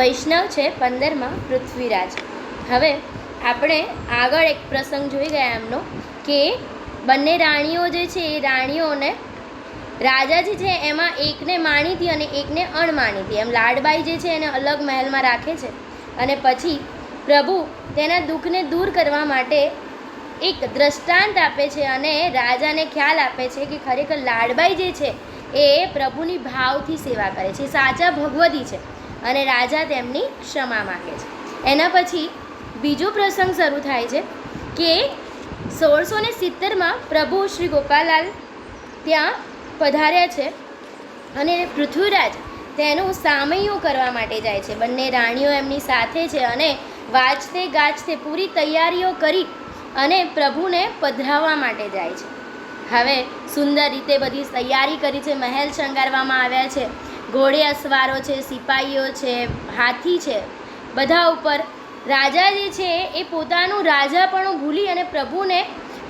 વૈષ્ણવ છે, પંદરમાં પૃથ્વીરાજ. હવે આપણે આગળ એક પ્રસંગ જોઈ ગયા એમનો, કે બંને રાણીઓ જે છે, એ રાણીઓને રાજા જે છે, એમાં એકને માણીતી અને એકને અણમાણીતી એમ લાડબાઈ જે છે, એને અલગ મહેલમાં રાખે છે. અને પછી પ્રભુ તેના દુઃખને દૂર કરવા માટે એક દ્રષ્ટાંત આપે છે અને રાજાને ખ્યાલ આપે છે કે ખરેખર લાડબાઈ જે છે, એ પ્રભુની ભાવથી સેવા કરે છે. સાચા ભગવતી છે. અને રાજા તેમની ક્ષમા માગે છે. એના પછી બીજો પ્રસંગ શરૂ થાય છે કે સોળસો ને સિત્તેરમાં પ્રભુ શ્રી ગોપાલાલ ત્યાં પધાર્યા છે અને પૃથ્વીરાજ તેનું સામૈયું કરવા માટે જાય છે. બંને રાણીઓ એમની સાથે છે અને વાંચતે ગાજતે પૂરી તૈયારીઓ કરી અને પ્રભુને પધરાવવા માટે જાય છે. હવે સુંદર રીતે બધી તૈયારી કરી છે, મહેલ શણગારવામાં આવ્યા છે. ઘોડે અસવારો છે સિપાહીઓ છે, હાથી છે, બધા ઉપર રાજા જે છે એ પોતાનું રાજાપણું ભૂલી અને પ્રભુને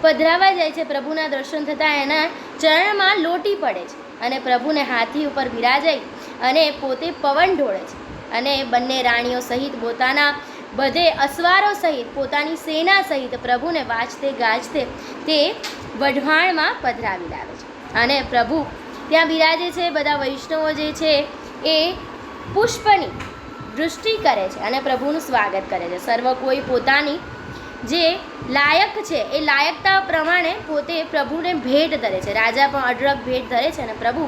પધરાવા જાય છે. પ્રભુના દર્શન થતાં એના ચરણમાં લોટી પડે છે અને પ્રભુને હાથી ઉપર બિરાજાઈ અને પોતે પવન ઢોળે છે અને બંને રાણીઓ સહિત પોતાના બધે અસવારો સહિત પોતાની સેના સહિત પ્રભુને વાંચતે ગાજતે તે વઢવાણમાં પધરાવી લાવે છે અને પ્રભુ ત્યાં બિરાજે છે, બધા વૈષ્ણવો જે છે એ પુષ્પની દૃષ્ટિ કરે છે અને પ્રભુનું સ્વાગત કરે છે. સર્વ કોઈ પોતાની જે લાયક છે, એ લાયકતા પ્રમાણે પોતે પ્રભુને ભેટ ધરે છે. રાજા પણ અઢળક ભેટ ધરે છે અને પ્રભુ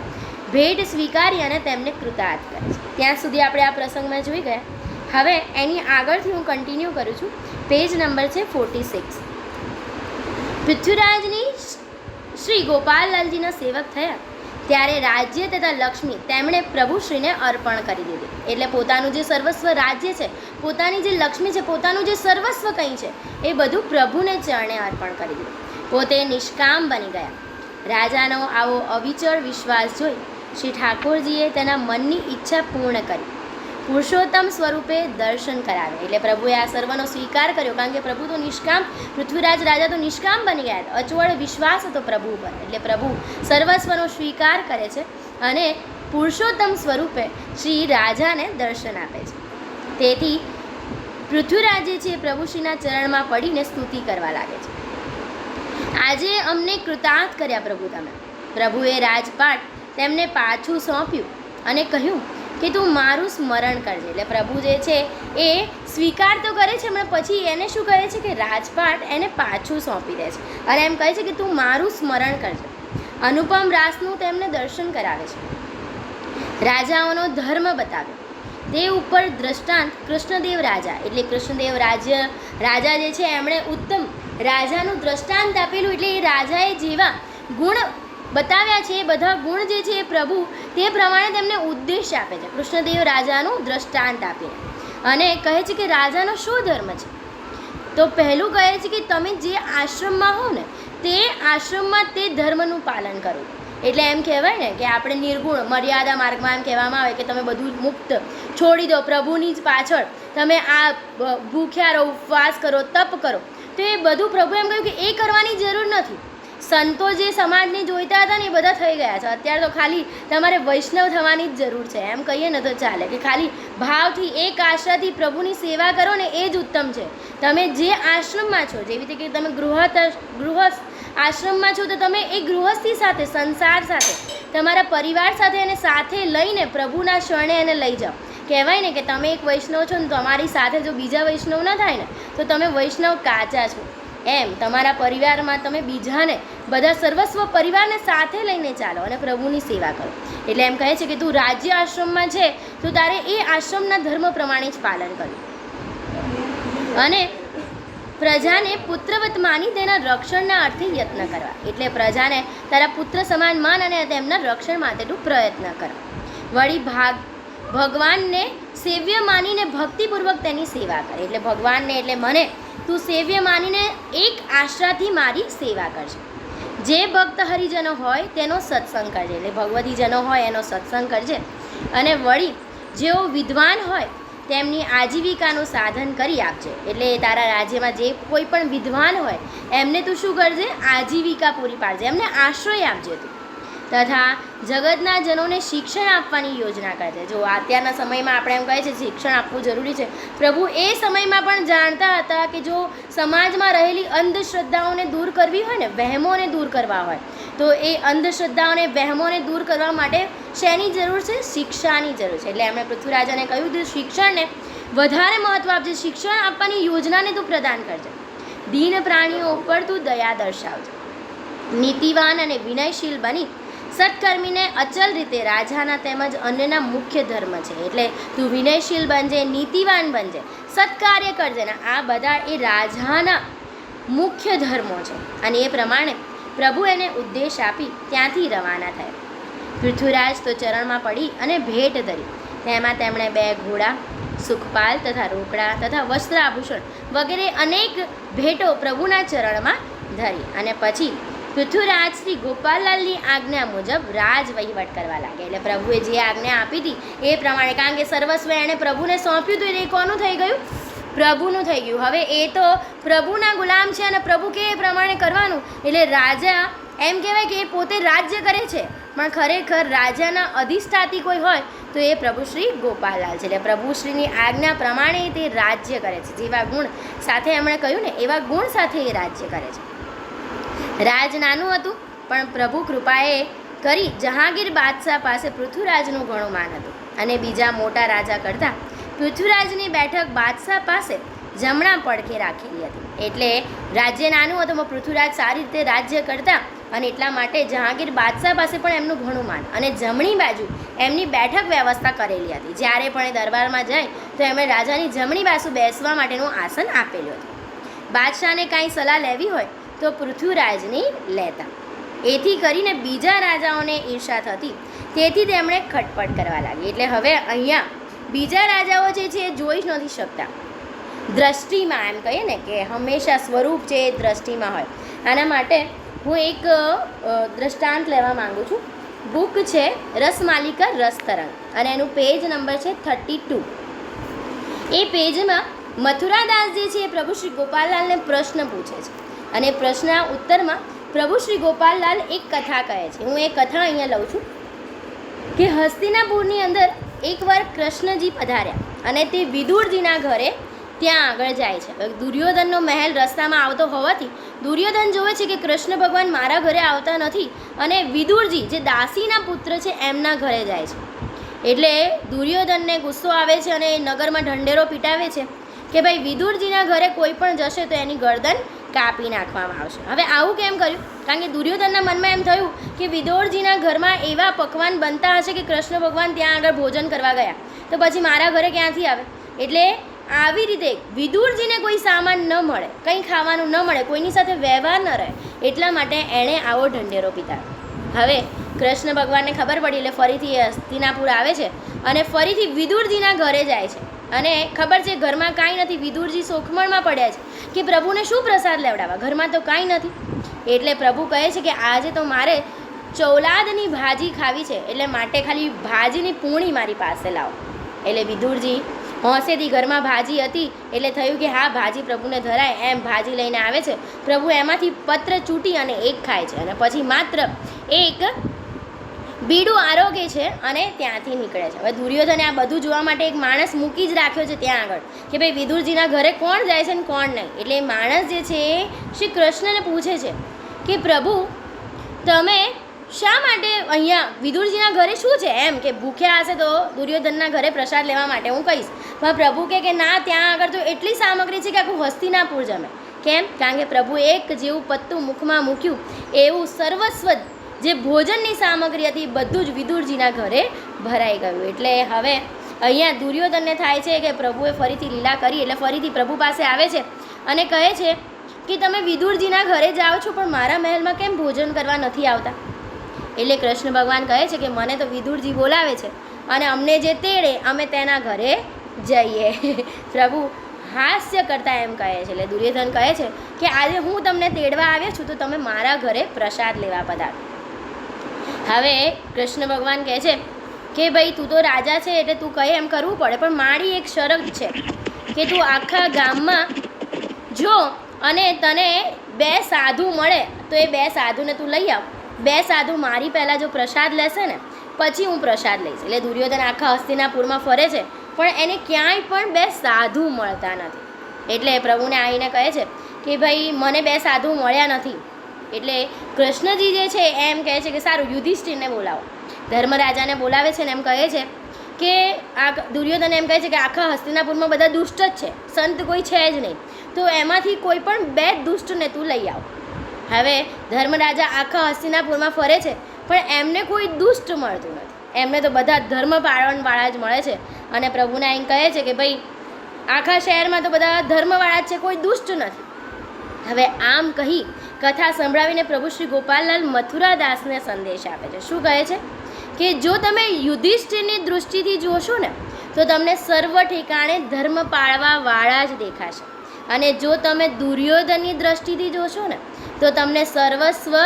ભેટ સ્વીકારી અને તેમને કૃતાર્થ કરે છે. ત્યાં સુધી આપણે આ પ્રસંગમાં જોઈ ગયા. હવે એની આગળથી હું કન્ટિન્યુ કરું છું. પેજ નંબર છે ફોર્ટી સિક્સ પૃથ્વીરાજની શ્રી ગોપાલલાલજીના સેવક થયા. ત્યારે રાજ્ય તથા લક્ષ્મી તેમણે પ્રભુશ્રીને અર્પણ કરી દીધી. એટલે પોતાનું જે સર્વસ્વ રાજ્ય છે, પોતાની જે લક્ષ્મી છે, પોતાનું જે સર્વસ્વ કંઈ છે, એ બધું પ્રભુને ચરણે અર્પણ કરી દીધું. પોતે નિષ્કામ બની ગયા. રાજાનો આવો અવિચળ વિશ્વાસ જોઈ શ્રી ઠાકોરજીએ તેના મનની ઈચ્છા પૂર્ણ કરી. પુરુષોત્તમ સ્વરૂપે દર્શન કરાવે. એટલે પ્રભુએ આ સર્વનો સ્વીકાર કર્યો, કારણ કે પ્રભુ તો નિષ્કામ, પૃથ્વીરાજ રાજા તો નિષ્કામ બની ગયા. હતા અચવળ વિશ્વાસ હતો પ્રભુ પર એટલે પ્રભુ સર્વસ્વનો સ્વીકાર કરે છે અને પુરુષોત્તમ સ્વરૂપે શ્રી રાજાને દર્શન આપે છે. તેથી પૃથ્વીરાજે છે પ્રભુ પ્રભુશ્રીના ચરણમાં પડીને સ્તુતિ કરવા લાગે છે. આજે અમને કૃતાર્થ કર્યા પ્રભુ તમે. પ્રભુએ રાજપાટ તેમને પાછું સોંપ્યું અને કહ્યું કે તું મારું સ્મરણ કરજે એટલે પ્રભુ જે છે એ સ્વીકાર તો કરે છે, પણ પછી એને શું કહે છે કે રાજપાટ એને પાછું સોંપી દે છે. અને એમ કહે છે કે તું મારું સ્મરણ કરજે અનુપમ રાસનું તેમને દર્શન કરાવે છે. રાજાઓનો ધર્મ બતાવ્યો તે ઉપર દ્રષ્ટાંત કૃષ્ણદેવ રાજા. એટલે કૃષ્ણદેવ રાજ્ય, રાજા જે છે, એમણે ઉત્તમ રાજાનું દ્રષ્ટાંત આપેલું. એટલે એ રાજાએ જેવા ગુણ બતાવ્યા છે, બધા ગુણ જે છે પ્રભુ, તે પ્રમાણે તેમને ઉદ્દેશ આપે છે. કૃષ્ણદેવ રાજાનું દ્રષ્ટાંત આપીને. અને કહે છે કે રાજાનો શું ધર્મ છે? તો પહેલું કહે છે કે તમે જે આશ્રમમાં હો ને, તે આશ્રમમાં તે ધર્મનું પાલન કરો. એટલે એમ કહેવાય ને કે આપણે નિર્ગુણ, મર્યાદા માર્ગમાં એમ કહેવામાં આવે કે તમે બધું મુક્ત, છોડી દો, પ્રભુની જ પાછળ તમે આ ભૂખ્યા રહો ઉપવાસ કરો, તપ કરો. તો એ બધું પ્રભુ એમ કહ્યું કે એ કરવાની જરૂર નથી. સંતો જે સમાજને જોઈતા હતા ને એ બધા થઈ ગયા છે. અત્યારે તો ખાલી તમારે વૈષ્ણવ થવાની જ જરૂર છે. એમ કહીએ ને તો ચાલે કે ખાલી ભાવથી એક આશાથી પ્રભુની સેવા કરો ને એ જ ઉત્તમ છે. તમે જે આશ્રમમાં છો, જેવી રીતે કે તમે ગૃહસ્થ ગૃહસ્થ આશ્રમમાં છો, તો તમે એ ગૃહસ્થી સાથે, સંસાર સાથે, તમારા પરિવાર સાથે અને સાથે લઈને પ્રભુના શરણે એને લઈ જાઓ. કહેવાય ને કે તમે એક વૈષ્ણવ છો ને તમારી સાથે જો બીજા વૈષ્ણવ ન થાય ને, તો તમે વૈષ્ણવ કાચા છો. એમ, તમારા પરિવારમાં તમે બીજાને, બધા સર્વસ્વ પરિવારને સાથે લઈને ચાલો અને પ્રભુની સેવા કરો. એટલે એમ કહે છે કે તું રાજ્ય આશ્રમમાં છે, તો તારે એ આશ્રમના ધર્મ પ્રમાણે જ પાલન કરવું. અને પ્રજાને પુત્રવત માની તેના રક્ષણના અર્થે યત્ન કરવા. એટલે પ્રજાને તારા પુત્ર સમાન માન અને તેમના રક્ષણ માટેનું પ્રયત્ન કરો. વળી ભાગ, ભગવાનને સેવ્ય માનીને ભક્તિપૂર્વક તેની સેવા કરે. એટલે ભગવાનને, એટલે મને તું સેવ્ય માનીને એક આશરાથી મારી સેવા કરજે. જે ભક્ત હરિજનો હોય તેનો સત્સંગ કરજે. એટલે ભગવતીજનો હોય એનો સત્સંગ કરજે. અને વળી જેઓ વિદ્વાન હોય તેમની આજીવિકાનું સાધન કરી આપજે. એટલે તારા રાજ્યમાં જે કોઈ પણ વિદ્વાન હોય એમને તું શું કરજે? આજીવિકા પૂરી પાડજે. એમને આશ્રય આપજે તું. તથા જગતના જનોને શિક્ષણ આપવાની યોજના કરે છે. જો અત્યારના સમયમાં આપણે એમ કહે છે શિક્ષણ આપવું જરૂરી છે, પ્રભુ એ સમયમાં પણ જાણતા હતા કે જો સમાજમાં રહેલી અંધશ્રદ્ધાઓને દૂર કરવી હોય ને, વહેમોને દૂર કરવા હોય, તો એ અંધશ્રદ્ધાઓને, વહેમોને દૂર કરવા માટે શેની જરૂર છે? શિક્ષાની જરૂર છે. એટલે એમણે પૃથ્વીરાજાને કહ્યું કે શિક્ષણને વધારે મહત્ત્વ આપજે. શિક્ષણ આપવાની યોજનાને તું પ્રદાન કરજે. દીન પ્રાણીઓ ઉપર તું દયા દર્શાવજે. નીતિવાન અને વિનયશીલ બની સત્કર્મીને અચલ રીતે રાજાના તેમજ અન્યના મુખ્ય ધર્મ છે. એટલે તું વિનયશીલ બનજે, નીતિવાન બનજે, સત્કાર્ય કરજે ને આ બધા એ રાજાના મુખ્ય ધર્મો છે. અને એ પ્રમાણે પ્રભુ એને ઉદ્દેશ આપી ત્યાંથી રવાના થયા. પૃથ્વીરાજ તો ચરણમાં પડી અને ભેટ ધરી. તેમાં તેમણે બે ઘોડા, સુખપાલ તથા રોકડા તથા વસ્ત્રાભૂષણ વગેરે અનેક ભેટો પ્રભુના ચરણમાં ધરી. અને પછી પૃથ્વીરાજ શ્રી ગોપાલલાલની આજ્ઞા મુજબ રાજ વહીવટ કરવા લાગે એટલે પ્રભુએ જે આજ્ઞા આપી હતી એ પ્રમાણે કારણ કે સર્વસ્વ એણે પ્રભુને સોંપ્યું હતું એ કોનું થઈ ગયું? પ્રભુનું થઈ ગયું. હવે એ તો પ્રભુના ગુલામ છે અને પ્રભુ કે એ પ્રમાણે કરવાનું? એટલે રાજા એમ કહેવાય કે એ પોતે રાજ્ય કરે છે. પણ ખરેખર રાજાના અધિષ્ઠાતી કોઈ હોય તો એ પ્રભુ શ્રી ગોપાલલાલ છે. એટલે પ્રભુશ્રીની આજ્ઞા પ્રમાણે તે રાજ્ય કરે છે. જેવા ગુણ સાથે એમણે કહ્યું ને, એવા ગુણ સાથે એ રાજ્ય કરે છે. રાજ નાનું હતું, પણ પ્રભુ કૃપાએ કરી જહાંગીર બાદશાહ પાસે પૃથ્વીરાજનું ઘણું માન હતું. અને બીજા મોટા રાજા કરતાં પૃથ્વીરાજની બેઠક બાદશાહ પાસે જમણા પડખે રાખેલી હતી. એટલે રાજ્ય નાનું હતું પણ પૃથ્વીરાજ સારી રીતે રાજ્ય કરતા અને એટલા માટે જહાંગીર બાદશાહ પાસે પણ એમનું ઘણું માન. અને જમણી બાજુ એમની બેઠક વ્યવસ્થા કરેલી હતી. જ્યારે પણ એ દરબારમાં જાય, તો એમણે રાજાની જમણી બાજુ બેસવા માટેનું આસન આપેલું હતું. બાદશાહને કાંઈ સલાહ લેવી હોય તો પૃથ્વીરાજની લેતા. એથી કરીને બીજા રાજાઓને ઈર્ષા થતી. તેથી તેમણે ખટપટ કરવા લાગી. એટલે હવે અહીંયા બીજા રાજાઓ જે છે એ જોઈ જ નથી શકતા. દ્રષ્ટિમાં એમ કહીએ ને કે હંમેશા સ્વરૂપ છે એ દ્રષ્ટિમાં હોય. આના માટે હું એક દ્રષ્ટાંત લેવા માગું છું. બુક છે રસમાલિકા રસ તરંગ. અને એનું પેજ નંબર છે થર્ટી ટુ. એ પેજમાં મથુરાદાસ જે છે એ પ્રભુ શ્રી ગોપાલલાલને પ્રશ્ન પૂછે છે. અને પ્રશ્નના ઉત્તરમાં પ્રભુ શ્રી ગોપાલલાલ એક કથા કહે છે. હું એ કથા અહીંયા લઉં છું કે હસ્તિનાપુરની અંદર એકવાર કૃષ્ણજી પધાર્યા અને તે વિદુરજીના ઘરે ત્યાં આગળ જાય છે. દુર્યોધનનો મહેલ રસ્તામાં આવતો હોવાથી દુર્યોધન જોવે છે કે કૃષ્ણ ભગવાન મારા ઘરે આવતા નથી અને વિદુરજી, જે દાસીના પુત્ર છે, એમના ઘરે જાય છે. એટલે દુર્યોધનને ગુસ્સો આવે છે અને નગરમાં ઢંઢેરો પીટાવે છે કે ભાઈ વિદુરજીના ઘરે કોઈ પણ જશે તો એની ગરદન કાપી નાખવામાં આવશે. હવે આવું કેમ કર્યું? કારણ કે દુર્યોધનના મનમાં એમ થયું કે વિદુરજીના ઘરમાં એવા પકવાન બનતા હશે કે કૃષ્ણ ભગવાન ત્યાં આગળ ભોજન કરવા ગયા. તો પછી મારા ઘરે ક્યાંથી આવે? એટલે આવી રીતે વિદુરજીને કોઈ સામાન ન મળે, કંઈ ખાવાનું ન મળે, કોઈની સાથે વ્યવહાર ન રહે, એટલા માટે એણે આવો ઢંઢેરો પીતા હવે કૃષ્ણ ભગવાનને ખબર પડી એટલે ફરીથી હસ્તિનાપુર આવે છે અને ફરીથી વિદુરજીના ઘરે જાય છે. અને ખબર છે, ઘરમાં કાંઈ નથી. વિદુરજી સોખમણમાં પડ્યા છે કે પ્રભુને શું પ્રસાદ લેવડાવવા? ઘરમાં તો કાંઈ નથી. એટલે પ્રભુ કહે છે કે આજે તો મારે ચૌલાદની ભાજી ખાવી છે. એટલે માટે ખાલી ભાજીની પૂણી મારી પાસે લાવો. એટલે વિદુરજી હોંશેથી ઘરમાં ભાજી હતી. એટલે થયું કે હા, ભાજી પ્રભુને ધરાય. એમ ભાજી લઈને આવે છે. પ્રભુ એમાંથી પત્ર ચૂંટી અને એક ખાય છે. અને પછી માત્ર એક બીડું આરોગે છે અને ત્યાંથી નીકળે છે. હવે દુર્યોધને આ બધું જોવા માટે એક માણસ મૂકી જ રાખ્યો છે ત્યાં આગળ કે ભાઈ વિદુરજીના ઘરે કોણ જાય છે ને કોણ નહીં. એટલે એ માણસ જે છે એ શ્રી કૃષ્ણને પૂછે છે કે પ્રભુ, તમે શા માટે અહીંયા વિદુરજીના ઘરે શું છે? એમ કે ભૂખ્યા હશે તો દુર્યોધનના ઘરે પ્રસાદ લેવા માટે હું કહીશ. પણ પ્રભુ કે કે ના, ત્યાં આગળ તો એટલી સામગ્રી છે કે આખું હસ્તિનાપુર જમે. કેમ? કારણ કે પ્રભુ એક જેવું પત્તું મુખમાં મૂક્યું એવું સર્વસ્વ જે ભોજનની સામગ્રી હતી બધું જ વિદુરજીના ઘરે ભરાઈ ગયું. એટલે હવે અહીંયા દુર્યોધનને થાય છે કે પ્રભુએ ફરીથી લીલા કરી, એટલે ફરીથી પ્રભુ પાસે આવે છે અને કહે છે કે તમે વિદુરજીના ઘરે જાઓ છો, પણ મારા મહેલમાં કેમ ભોજન કરવા નથી આવતા? એટલે કૃષ્ણ ભગવાન કહે છે કે મને તો વિદુરજી બોલાવે છે અને અમને જે તેડે, અમે તેના ઘરે જઈએ. પ્રભુ હાસ્ય કરતા એમ કહે છે. એટલે દુર્યોધન કહે છે કે આજે હું તમને તેડવા આવ્યો છું, તો તમે મારા ઘરે પ્રસાદ લેવા પધારો. હવે કૃષ્ણ ભગવાન કહે છે કે ભાઈ તું તો રાજા છે એટલે તું કહે એમ કરવું પડે, પણ મારી એક શરત છે કે તું આખા ગામમાં જો અને તને બે સાધુ મળે, તો એ બે સાધુને તું લઈ આવ. બે સાધુ મારી પહેલાં જો પ્રસાદ લેશે ને, પછી હું પ્રસાદ લઈશ. એટલે દુર્યોધન આખા હસ્તિનાપુરમાં ફરે છે, પણ એને ક્યાંય પણ બે સાધુ મળતા નથી. એટલે પ્રભુને આવીને કહે છે કે ભાઈ, મને બે સાધુ મળ્યા નથી. એટલે કૃષ્ણજી જે છે એમ કહે છે કે સારું, યુધિષ્ઠિરને બોલાવો. ધર્મરાજાને બોલાવે છે ને એમ કહે છે કે આ દુર્યોધન એમ કહે છે કે આખા હસ્તિનાપુરમાં બધા દુષ્ટ જ છે, સંત કોઈ છે જ નહીં. તો એમાંથી કોઈ પણ બે દુષ્ટને તું લઈ આવ. હવે ધર્મરાજા આખા હસ્તિનાપુરમાં ફરે છે, પણ એમને કોઈ દુષ્ટ મળતું નથી. એમને તો બધા ધર્મ પાળનવાળા જ મળે છે અને પ્રભુને અહીં કહે છે કે ભાઈ, આખા શહેરમાં તો બધા ધર્મવાળા જ છે, કોઈ દુષ્ટ નથી. હવે આમ કહી કથા સંભળાવીને પ્રભુ શ્રી ગોપાલલાલ મથુરાદાસને સંદેશ આપે છે. શું કહે છે? કે જો તમે યુધિષ્ઠિરની દૃષ્ટિથી જોશો ને, તો તમને સર્વ ઠેકાણે ધર્મ પાળવા વાળા જ દેખાશે. અને જો તમે દુર્યોધનની દ્રષ્ટિથી જોશો ને, તો તમને સર્વસ્વ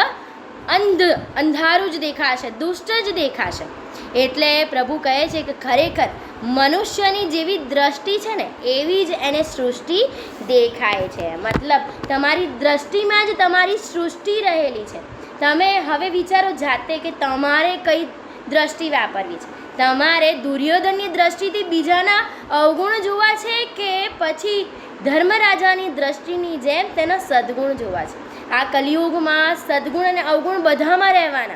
અંધ, અંધારું જ દેખાશે, દુષ્ટ જ દેખાશે. એટલે પ્રભુ કહે છે કે ખરેખર મનુષ્યની જેવી દ્રષ્ટિ છે ને, એવી જ એને સૃષ્ટિ દેખાય છે. મતલબ તમારી દ્રષ્ટિમાં જ તમારી સૃષ્ટિ રહેલી છે. તમે હવે વિચારો જાતે કે તમારે કઈ દ્રષ્ટિ વાપરવી છે. તમારે દુર્યોધનની દ્રષ્ટિથી બીજાના અવગુણ જોવા છે કે પછી ધર્મરાજાની દ્રષ્ટિની જેમ તેના સદગુણ જોવા છે? આ કલિયુગમાં સદગુણ અને અવગુણ બધામાં રહેવાના.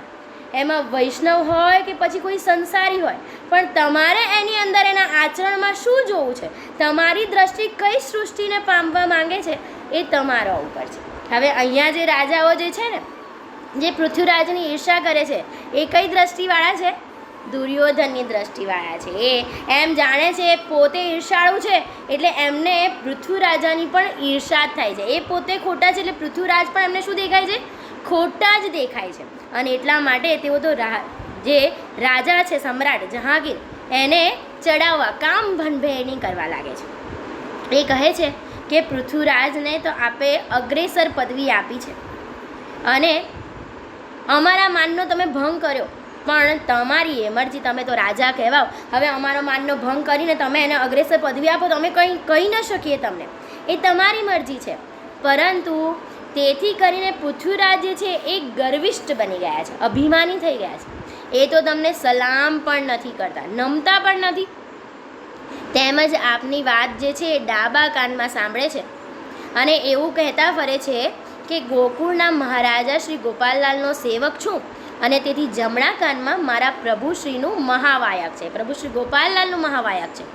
એમાં વૈષ્ણવ હોય કે પછી કોઈ સંસારી હોય, પણ તમારે એની અંદર એના આચરણમાં શું જોવું છે? તમારી દ્રષ્ટિ કઈ સૃષ્ટિને પામવા માંગે છે એ તમારા ઉપર છે. હવે અહીંયા જે રાજાઓ જે છે ને, જે પૃથ્વીરાજની ઈર્ષા કરે છે, એ કઈ દ્રષ્ટિવાળા છે? દુર્યોધનની દ્રષ્ટિવાળા છે. એ એમ જાણે છે પોતે ઈર્ષાળુ છે, એટલે એમને પૃથ્વીરાજાની પણ ઈર્ષા જ થાય છે. એ પોતે ખોટા છે, એટલે પૃથ્વીરાજ પણ એમને શું દેખાય છે? ખોટા જ દેખાય છે. અને એટલા માટે તેઓ તો જે રાજા છે સમ્રાટ જહાંગીર, એને ચડાવવા કામ ભનભેણી કરવા લાગે છે. એ કહે છે કે પૃથ્વીરાજને તો આપે અગ્રેસર પદવી આપી છે. અને અમારા માનનો તમે ભંગ કર્યો, પણ તમારી એમરજી તમે તો રાજા કહેવાઓ. હવે અમારો માનનો ભંગ કરીને તમે એને અગ્રેસર પદવી આપો તો અમે કંઈ કહી ન શકીએ તમને. એ તમારી મરજી છે. પરંતુ તેથી કરીને પૃથ્વીરાજ જે છે એ ગર્વિષ્ઠ બની ગયા છે, અભિમાની થઈ ગયા છે. એ તો તમને સલામ પણ નથી કરતા, નમતા પણ નથી. તેમજ આપની વાત જે છે એ ડાબા કાનમાં સાંભળે છે અને એવું કહેતા ફરે છે કે ગોકુળના મહારાજા શ્રી ગોપાલલાલનો સેવક છું અને તેથી જમણા કાનમાં મારા પ્રભુશ્રીનું મહાવાયક છે પ્રભુ શ્રી ગોપાલલાલનું મહાવાયક છે.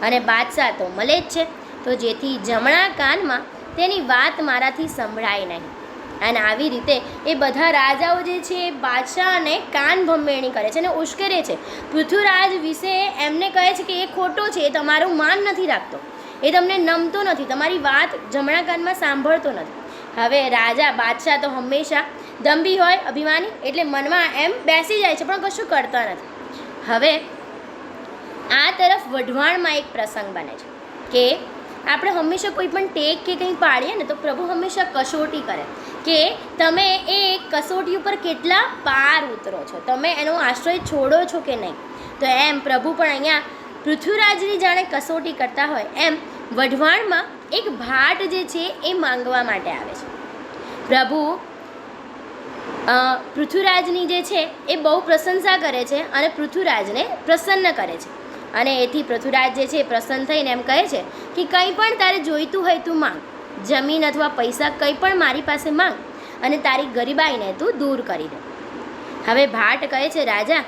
અને બાદશાહ તો મળે જ છે, તો જેથી જમણા કાનમાં તેની વાત મારાથી સંભળાય નહીં. અને આવી રીતે એ બધા રાજાઓ જે છે, એ બાદશાહને કાન ભંભેરણી કરે છે અને ઉશ્કેરે છે. પૃથ્વીરાજ વિશે એમને કહે છે કે એ ખોટો છે, એ તમારું માન નથી રાખતો. એ તમને નમતો નથી, તમારી વાત જમણા કાનમાં સાંભળતો નથી. હવે રાજા, બાદશાહ તો હંમેશા દંભી હોય, અભિમાની, એટલે મનમાં એમ બેસી જાય છે, પણ કશું કરતા નથી. હવે આ તરફ વઢવાણમાં એક પ્રસંગ બને છે કે આપણે હંમેશા કોઈ પણ ટેક કે કંઈ પાડીએ ને તો પ્રભુ હંમેશા કસોટી કરે કે તમે એ કસોટી ઉપર કેટલા પાર ઉતરો છો? તમે એનો આશ્રય છોડો છો કે નહીં? તો એમ પ્રભુ પણ અહીંયા પૃથ્વીરાજની જાણે કસોટી કરતા હોય, એમ વઢવાણમાં એક ભાટ જે છે એ માંગવા માટે આવે છે. પ્રભુ પૃથ્વીરાજની જે છે એ બહુ પ્રશંસા કરે છે અને પૃથ્વીરાજને પ્રસન્ન કરે છે. અને એથી પૃથ્વીરાજ જે છે પ્રસન્ન થઈને એમ કહે છે કે કંઈ પણ તારે જોઈતું હોય તું માંગ. જમીન અથવા પૈસા કંઈ પણ મારી પાસે માંગ અને તારી ગરીબાઈને તું દૂર કરી દે. હવે ભાટ કહે છે, રાજા,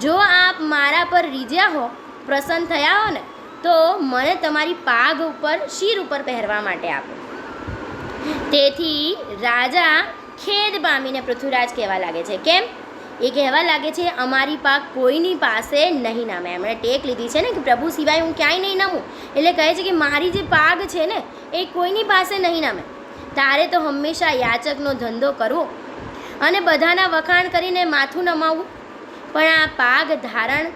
જો આપ મારા પર રીજ્યા હો, પ્રસન્ન થયા હો ને તો મને તમારી પાગ ઉપર, શીર ઉપર પહેરવા માટે આપો. તેથી રાજા ખેદ પામીને પૃથ્વીરાજ કહેવા લાગે છે. કેમ? એ કહેવા લાગે છે, અમારી પાક કોઈની પાસે નહીં નામે. એમણે ટેક લીધી છે ને કે, પ્રભુ સિવાય હું ક્યાંય નહીં નામું. એટલે કહે છે કે, મારી જે પાગ છે ને, એ કોઈની પાસે નહીં નામે. તારે તો હંમેશા યાચકનો ધંધો કરવો અને બધાના વખાણ કરીને માથું નમાવવું. પણ આ પાગ ધારણ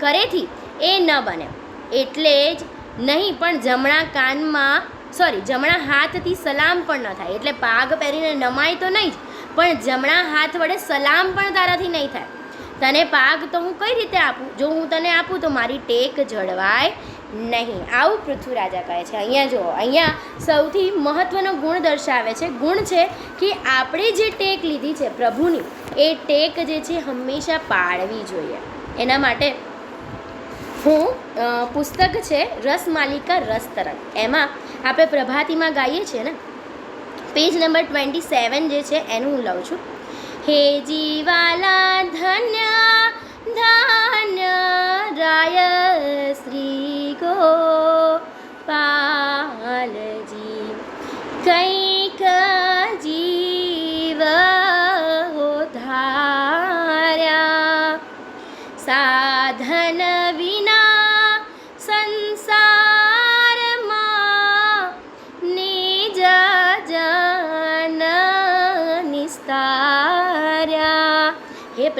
કરેથી એ ન બને. એટલે જ નહીં, પણ જમણા કાનમાં સોરી જમણા હાથથી સલામ પણ ન થાય. એટલે પાગ પહેરીને નમાય તો નહીં જ પણ જમણા હાથ વડે સલામ પણ તારાથી નહીં થાય. તને પાક તો હું કઈ રીતે આપું? જો હું તને આપું તો મારી ટેક જળવાય નહીં. આવું પૃથ્વી રાજા કહે છે. અહીંયા જુઓ, અહીંયા સૌથી મહત્ત્વનો ગુણ દર્શાવે છે. ગુણ છે કે આપણે જે ટેક લીધી છે પ્રભુની, એ ટેક જે છે હંમેશા પાળવી જોઈએ. એના માટે હું પુસ્તક છે રસ માલિકા રસ તરંગ. એમાં આપણે પ્રભાતીમાં ગાઈએ છીએ ને પેજ નંબર ટ્વેન્ટી સેવન જે છે, એનું હું લઉં છું. હે જીવાલા ધન્ય ધન્ય રાય શ્રી ગોપાલજી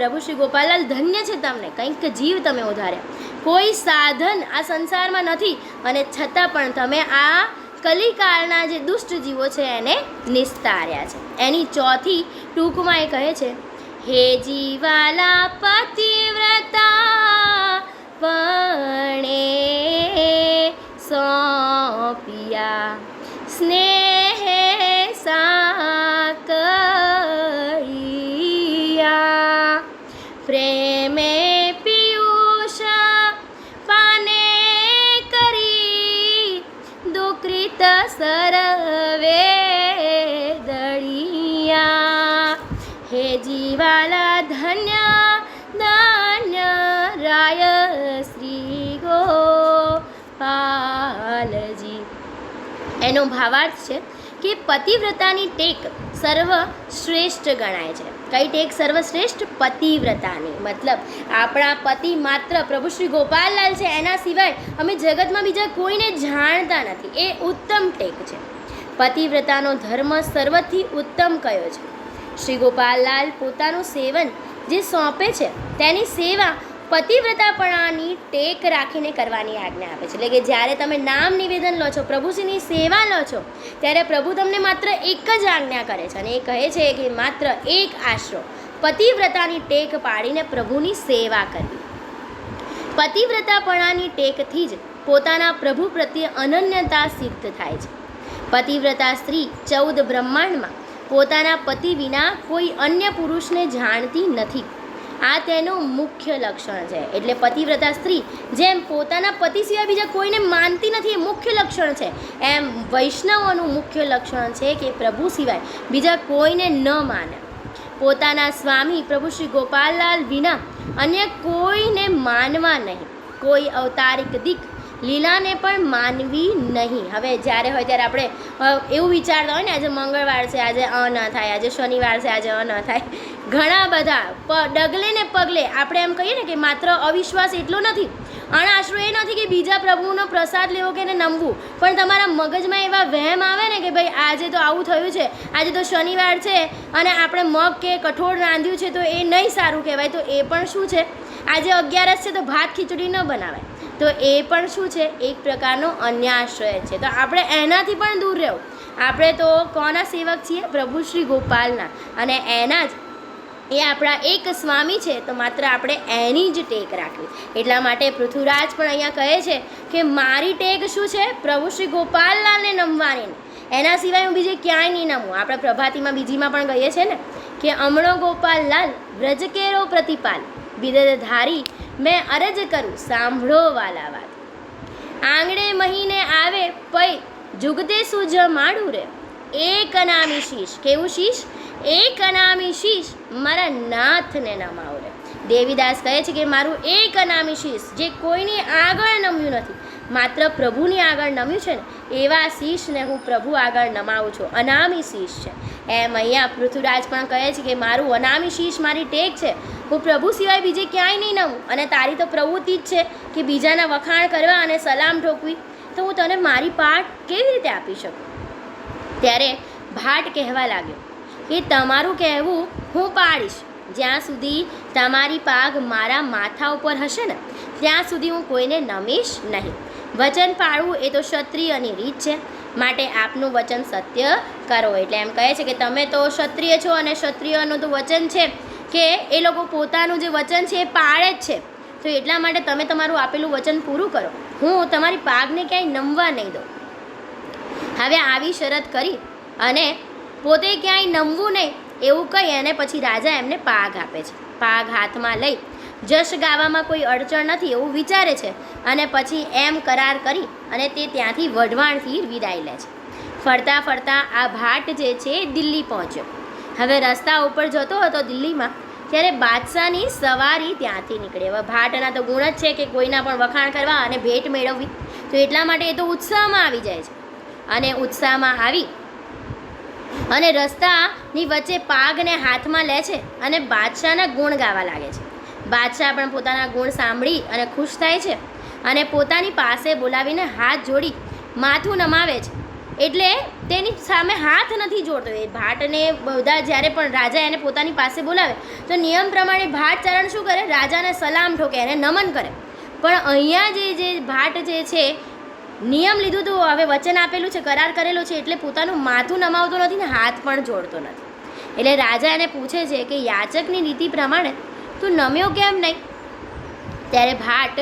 પ્રભુ શ્રી ગોપાલાલ ધન્ય છે તમને. કંઈક જીવ તમે ઉધાર્યા કોઈ સાધન આ સંસારમાં નથી અને છતાં પણ તમે આ કલિકાળના જે દુષ્ટ જીવો છે એને નિસ્તાર્યા છે. એની ચોથી ટૂંકમાં એ કહે છે, હે જીવાલા પતિવ્રતા પણે સોપિયા. સ્નેહ સાકળિયા દુકૃત સરવે દળિયા. હે જીવાલા ધન્ય ધન્ય રાય શ્રી ગો પાલજી. એનો ભાવાર્થ છે કે પતિવ્રતાની ટેક સર્વશ્રેષ્ઠ ગણાય છે. કઈ ટેક સર્વશ્રેષ્ઠ પતિવ્રતાની. મતલબ, આપણા પતિ માત્ર પ્રભુ શ્રી ગોપાલલાલ છે, એના સિવાય અમે જગતમાં બીજા કોઈને જાણતા નથી. એ ઉત્તમ ટેક છે. પતિવ્રતાનો ધર્મ સર્વથી ઉત્તમ કયો છે? શ્રી ગોપાલલાલ પોતાનું સેવન જે સોંપે છે, તેની સેવા પતિવ્રતાપણાની ટેક રાખીને કરવાની આજ્ઞા આપે છે. એટલે કે જ્યારે તમે નામ નિવેદન લો છો પ્રભુશ્રીની સેવા લો છો, ત્યારે પ્રભુ તમને માત્ર એક જ આજ્ઞા કરે છે અને એ કહે છે કે માત્ર એક આશરો, પતિવ્રતાની ટેક પાડીને પ્રભુની સેવા કરવી. પતિવ્રતાપણાની ટેકથી જ પોતાના પ્રભુ પ્રત્યે અનન્યતા સિદ્ધ થાય છે. પતિવ્રતા સ્ત્રી ચૌદ બ્રહ્માંડમાં પોતાના પતિ વિના કોઈ અન્ય પુરુષને જાણતી નથી. આ તેનું મુખ્ય લક્ષણ છે. એટલે પતિવ્રતા સ્ત્રી, જેમ પોતાના પતિ સિવાય બીજા કોઈને માનતી નથી, એ મુખ્ય લક્ષણ છે. એમ વૈષ્ણવોનું મુખ્ય લક્ષણ છે કે પ્રભુ સિવાય બીજા કોઈને ન માને. પોતાના સ્વામી પ્રભુ શ્રી ગોપાલલાલ વિના અન્ય કોઈને માનવા નહીં. કોઈ અવતારિક દીક લીલાને પણ માનવી નહીં. હવે જ્યારે હોય ત્યારે આપણે એવું વિચારતા હોય ને, આજે મંગળવાર છે, આજે અ ન થાય, આજે શનિવાર છે, આજે અ ન થાય. ઘણા બધા ડગલે ને પગલે આપણે એમ કહીએ ને કે માત્ર અવિશ્વાસ એટલો નથી. અણાશરો એ નથી કે બીજા પ્રભુનો પ્રસાદ લેવો કે એને નમવું. પણ તમારા મગજમાં એવા વહેમ આવે ને કે ભાઈ આજે તો આવું થયું છે, આજે તો શનિવાર છે અને આપણે મગ કે કઠોળ રાંધ્યું છે તો એ નહીં સારું કહેવાય, તો એ પણ શું છે? આજે અગિયારસ છે તો ભાત ખીચડી ન બનાવાય. તો એ પણ શું છે? એક પ્રકારનો અન્યાશ્રય છે. તો આપણે એનાથી પણ દૂર રહેવું. આપણે તો કોના સેવક છીએ? પ્રભુ શ્રી ગોપાલના. અને એના જ એ આપણા એક સ્વામી છે, તો માત્ર આપણે એની જ ટેક રાખવી. એટલા માટે પૃથ્વીરાજ પણ અહીંયા કહે છે કે મારી ટેક શું છે? પ્રભુ શ્રી ગોપાલલાલને નમવાની એના સિવાય હું બીજે ક્યાંય નહીં નમું. આપણે પ્રભાતીમાં બીજીમાં પણ કહીએ છીએ ને કે અમણો ગોપાલલાલ વ્રજકેરો પ્રતિપાલ બિરધધારી મેં અરજ કરું, સાંભળો વાલા વાત. આંગણે મહીને આવે પૈ જુગતે સુજ માડું રે. એક અનામી શીશ, કેવું શીશ? એક અનામી શીશ, મારા નાથને નમાવ રે. દેવીદાસ કહે છે કે મારું એક અનામી શીશ, જે કોઈની આગળ નમ્યું નથી. માત્ર પ્રભુની આગળ નમ્યું છે ને, એવા શીશને હું પ્રભુ આગળ નમાવું છું. અનામી શીશ છે. એમ અહીંયા પૃથ્વીરાજ પણ કહે છે કે મારું અનામી શીશ મારી ટેક છે. હું પ્રભુ સિવાય બીજે ક્યાંય નહીં નવું અને તારી તો પ્રવૃત્તિ જ છે કે બીજાના વખાણ કરવા અને સલામ ઠોકવી. તો હું તને મારી પાઠ કેવી રીતે આપી શકું? ત્યારે ભાટ કહેવા લાગ્યો કે તમારું કહેવું હું પાડીશ. જ્યાં સુધી તમારી પાગ મારા માથા ઉપર હશે ને, ત્યાં સુધી હું કોઈને નમીશ નહીં. વચન પાળવું એ તો ક્ષત્રિયની રીત છે. માટે આપનું વચન સત્ય કરો. એટલે એમ કહે છે કે તમે તો ક્ષત્રિય છો અને ક્ષત્રિયનું તો વચન છે. કે એ લોકો પોતાનું જે વચન છે એ પાળે જ છે. તો એટલા માટે તમે તમારું આપેલું વચન પૂરું કરો. હું તમારી પાગને ક્યાંય નમવા નહીં દઉં. હવે આવી શરત કરી અને પોતે ક્યાંય નમવું નહીં એવું કહી અને પછી રાજા એમને પાગ આપે છે. પાગ હાથમાં લઈ જશ ગાવામાં કોઈ અડચણ નથી એવું વિચારે છે અને પછી એમ કરાર કરી અને તે ત્યાંથી વઢવાણથી વિદાય લે છે. ફરતા ફરતા આ ભાટ જે છે દિલ્હી પહોંચ્યો. હવે રસ્તા ઉપર જતો હતો દિલ્હીમાં ત્યારે બાદશાહની સવારી ત્યાંથી નીકળે. હવે ભાટના તો ગુણ જ છે કે કોઈના પણ વખાણ કરવા અને ભેટ મેળવવી, તો એટલા માટે એ તો ઉત્સાહમાં આવી જાય છે. અને ઉત્સાહમાં આવી અને રસ્તાની વચ્ચે પાગને હાથમાં લે છે અને બાદશાહના ગુણ ગાવા લાગે છે. બાદશાહ પણ પોતાના ગુણ સાંભળી અને ખુશ થાય છે અને પોતાની પાસે બોલાવીને હાથ જોડી માથું નમાવે છે. એટલે તેની સામે હાથ નથી જોડતો. એ ભાટને બધા જ્યારે પણ રાજા એને પોતાની પાસે બોલાવે, તો નિયમ પ્રમાણે ભાટ ચરણ શું કરે? રાજાને સલામ ઠોકે એને નમન કરે. પણ અહીંયા જે જે ભાટ જે છે, નિયમ લીધું તો હવે વચન આપેલું છે, કરાર કરેલો છે, એટલે પોતાનું માથું નમાવતો નથી ને હાથ પણ જોડતો નથી. એટલે રાજા એને પૂછે છે કે યાચકની નીતિ પ્રમાણે તું નમ્યો કેમ નહીં? ત્યારે ભાટ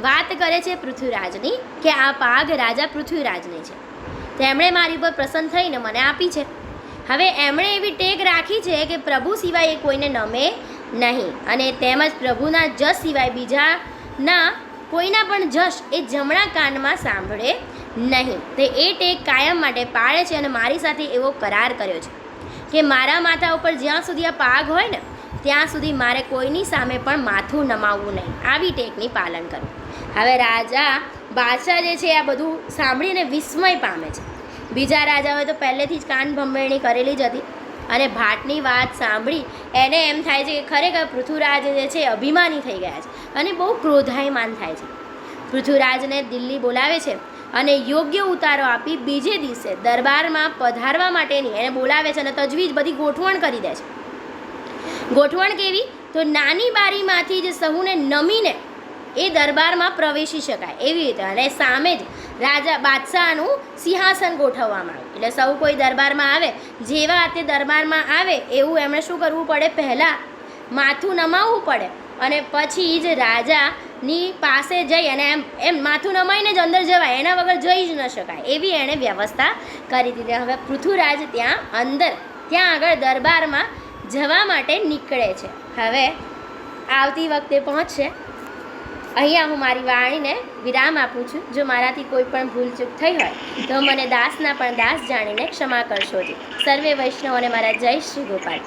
વાત કરે છે પૃથ્વીરાજની કે આ પાગ રાજા પૃથ્વીરાજની છે. તેમણે મારી ઉપર પ્રસન્ન થઈને મને આપી છે. હવે એમણે એવી ટેક રાખી છે કે પ્રભુ સિવાય એ કોઈને નમે નહીં અને તેમજ પ્રભુના જસ સિવાય બીજાના કોઈના પણ જશ એ જમણા કાનમાં સાંભળે નહીં. તે એ ટેક કાયમ માટે પાળે છે અને મારી સાથે એવો કરાર કર્યો છે કે મારા માથા ઉપર જ્યાં સુધી આ પાગ હોય ને, ત્યાં સુધી મારે કોઈની સામે પણ માથું નમાવવું નહીં. આવી ટેકની પાલન કરવું હવે રાજા બાદશાહ જે છે આ બધું સાંભળીને વિસ્મય પામે છે. બીજા રાજાઓએ તો પહેલેથી જ કાન ભંભેરણી કરેલી જ હતી અને ભાટની વાત સાંભળી એને એમ થાય છે કે ખરેખર પૃથ્વીરાજ જે છે અભિમાની થઈ ગયા છે અને બહુ ક્રોધાયમાન થાય છે. પૃથ્વીરાજને દિલ્હી બોલાવે છે અને યોગ્ય ઉતારો આપી બીજે દિવસે દરબારમાં પધારવા માટેની એને બોલાવે છે અને તજવીજ બધી ગોઠવણ કરી દે છે. ગોઠવણ કેવી? તો નાની બારીમાંથી જ સહુને નમીને એ દરબારમાં પ્રવેશી શકાય. એવી રીતે અને સામે જ રાજા બાદશાહનું સિંહાસન ગોઠવવામાં આવ્યું. એટલે સૌ કોઈ દરબારમાં આવે, જેવા તે દરબારમાં આવે, એવું એમણે શું કરવું પડે? પહેલાં માથું નમાવવું પડે અને પછી જ રાજાની પાસે જઈ અને એમ એમ માથું નમાઈને જ અંદર જવાય. એના વગર જઈ જ ન શકાય. એવી એણે વ્યવસ્થા કરી દીધી. હવે પૃથ્વીરાજ ત્યાં અંદર, ત્યાં આગળ દરબારમાં જવા માટે નીકળે છે. હવે આવતી વખતે પહોંચશે. અહીંયા હું મારી વાણીને વિરામ આપું છું. જો મારાથી કોઈ પણ ભૂલચૂક થઈ હોય, તો મને દાસના પણ દાસ જાણીને ક્ષમા કરશો જી. સર્વે વૈષ્ણવોને મારા જય શ્રી ગોપાલ.